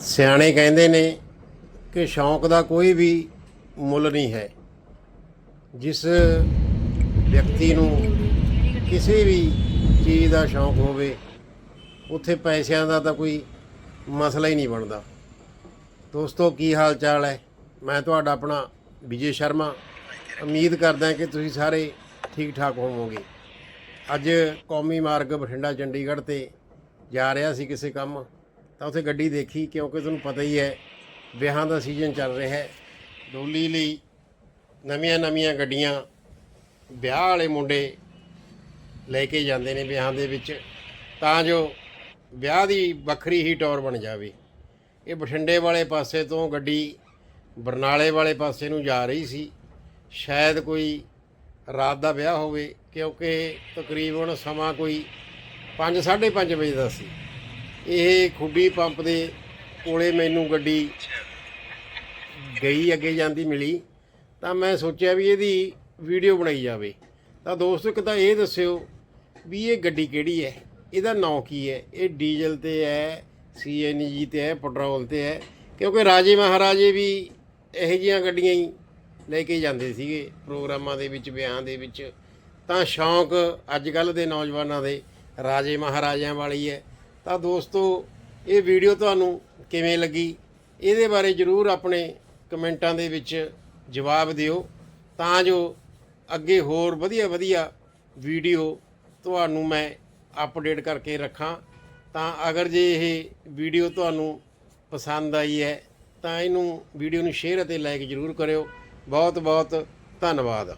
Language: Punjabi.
ਸਿਆਣੇ ਕਹਿੰਦੇ ਨੇ ਕਿ ਸ਼ੌਂਕ ਦਾ ਕੋਈ ਵੀ ਮੁੱਲ ਨਹੀਂ ਹੈ। ਜਿਸ ਵਿਅਕਤੀ ਨੂੰ ਕਿਸੇ ਵੀ ਚੀਜ਼ ਦਾ ਸ਼ੌਂਕ ਹੋਵੇ, ਉੱਥੇ ਪੈਸਿਆਂ ਦਾ ਤਾਂ ਕੋਈ ਮਸਲਾ ਹੀ ਨਹੀਂ ਬਣਦਾ। ਦੋਸਤੋ, ਕੀ ਹਾਲ ਚਾਲ ਹੈ? ਮੈਂ ਤੁਹਾਡਾ ਆਪਣਾ ਵਿਜੇ ਸ਼ਰਮਾ। ਉਮੀਦ ਕਰਦਾ ਕਿ ਤੁਸੀਂ ਸਾਰੇ ਠੀਕ ਠਾਕ ਹੋਵੋਗੇ। ਅੱਜ ਕੌਮੀ ਮਾਰਗ ਬਠਿੰਡਾ ਚੰਡੀਗੜ੍ਹ ਤੇ ਜਾ ਰਿਹਾ ਸੀ ਕਿਸੇ ਕੰਮ। ਤਾਂ ਉੱਥੇ ਗੱਡੀ ਦੇਖੀ, ਕਿਉਂਕਿ ਤੁਹਾਨੂੰ ਪਤਾ ਹੀ ਹੈ, ਵਿਆਹਾਂ ਦਾ ਸੀਜ਼ਨ ਚੱਲ ਰਿਹਾ ਹੈ। ਡੋਲੀ ਲਈ ਨਵੀਆਂ ਨਵੀਆਂ ਗੱਡੀਆਂ ਵਿਆਹ ਵਾਲੇ ਮੁੰਡੇ ਲੈ ਕੇ ਜਾਂਦੇ ਨੇ ਵਿਆਹਾਂ ਦੇ ਵਿੱਚ, ਤਾਂ ਜੋ ਵਿਆਹ ਦੀ ਵੱਖਰੀ ਹੀ ਟੌਰ ਬਣ ਜਾਵੇ। ਇਹ ਬਠਿੰਡੇ ਵਾਲੇ ਪਾਸੇ ਤੋਂ ਗੱਡੀ ਬਰਨਾਲੇ ਵਾਲੇ ਪਾਸੇ ਨੂੰ ਜਾ ਰਹੀ ਸੀ। ਸ਼ਾਇਦ ਕੋਈ ਰਾਤ ਦਾ ਵਿਆਹ ਹੋਵੇ, ਕਿਉਂਕਿ ਤਕਰੀਬਨ ਸਮਾਂ ਕੋਈ 5:30 ਵਜੇ ਦਾ ਸੀ। ਇਹ ਖੁੱਡੀ ਪੰਪ ਦੇ ਕੋਲੇ ਮੈਨੂੰ ਗੱਡੀ ਗਈ, ਅੱਗੇ ਜਾਂਦੀ ਮਿਲੀ। ਤਾਂ ਮੈਂ ਸੋਚਿਆ ਵੀ ਇਹਦੀ ਵੀਡੀਓ ਬਣਾਈ ਜਾਵੇ। ਤਾਂ ਦੋਸਤੋ, ਇੱਕ ਤਾਂ ਇਹ ਦੱਸਿਓ ਵੀ ਇਹ ਗੱਡੀ ਕਿਹੜੀ ਹੈ? ਇਹਦਾ ਨਾਂ ਕੀ ਹੈ? ਇਹ ਡੀਜ਼ਲ ਤੇ ਹੈ, ਸੀਐਨਜੀ ਤੇ ਹੈ, ਪੈਟਰੋਲ ਤੇ ਹੈ। ਕਿਉਂਕਿ ਰਾਜੇ ਮਹਾਰਾਜੇ ਵੀ ਇਹੋ ਜਿਹੀਆਂ ਗੱਡੀਆਂ ਹੀ ਲੈ ਕੇ ਜਾਂਦੇ ਸੀਗੇ, ਪ੍ਰੋਗਰਾਮਾਂ ਦੇ ਵਿੱਚ, ਵਿਆਹਾਂ ਦੇ ਵਿੱਚ। ਤਾਂ ਸ਼ੌਂਕ ਅੱਜ ਕੱਲ ਦੇ ਨੌਜਵਾਨਾਂ ਦੇ ਰਾਜੇ ਮਹਾਰਾਜਿਆਂ ਵਾਲੀ ਹੈ। ਤਾਂ ਦੋਸਤੋ, ਇਹ ਵੀਡੀਓ ਤੁਹਾਨੂੰ ਕਿਵੇਂ ਲੱਗੀ? ਇਹਦੇ ਬਾਰੇ ਜਰੂਰ ਆਪਣੇ ਕਮੈਂਟਾਂ ਦੇ ਵਿੱਚ ਜਵਾਬ ਦਿਓ। ਤਾਂ ਜੋ ਅੱਗੇ ਹੋਰ ਵਧੀਆ ਵਧੀਆ ਵੀਡੀਓ ਤੁਹਾਨੂੰ ਮੈਂ ਅਪਡੇਟ ਕਰਕੇ ਰੱਖਾਂ। ਤਾਂ ਅਗਰ ਜੇ ਇਹ ਵੀਡੀਓ ਤੁਹਾਨੂੰ ਪਸੰਦ ਆਈ ਹੈ, ਤਾਂ ਇਹਨੂੰ ਵੀਡੀਓ ਨੂੰ ਸ਼ੇਅਰ ਅਤੇ ਲਾਈਕ ਜਰੂਰ ਕਰਿਓ। ਬਹੁਤ ਬਹੁਤ ਧੰਨਵਾਦ।